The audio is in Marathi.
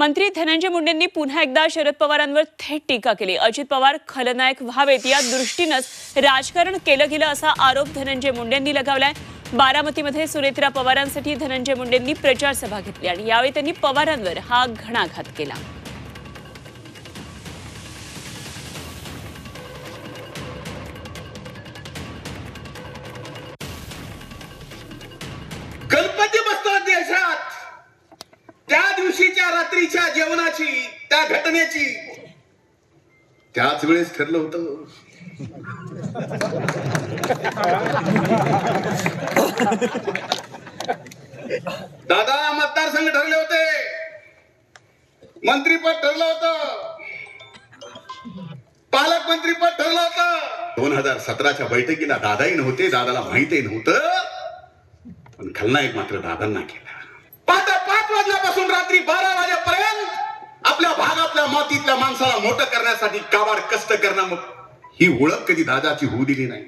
मंत्री धनंजय मुंडेंनी पुन्हा एकदा शरद पवारांवर थेट टीका केली. अजित पवार खलनायक व्हावेत या दृष्टीनंच राजकारण केलं गेलं असा आरोप धनंजय मुंडेंनी लगावलाय. बारामतीमध्ये सुनेत्रा पवारांसाठी धनंजय मुंडेंनी प्रचार सभा घेतली आणि यावेळी त्यांनी पवारांवर हा घणाघात केला. रात्रीच्या जेवणाची त्या घटनेची. त्याच वेळेस ठरलं होतं. दादा मतदारसंघ ठरले होते. मंत्रीपद ठरलं होत. पालकमंत्रीपद ठरलं होत. दोन हजार सतराच्या बैठकीला दादाही नव्हते दादाला माहितही नव्हतं. पण खलनायक मात्र दादांना केला. आपल्या मातीतल्या माणसाला मोठं करण्यासाठी काबाड कष्ट करणं मग ही ओळख कधी दादाची होऊ दिली नाही.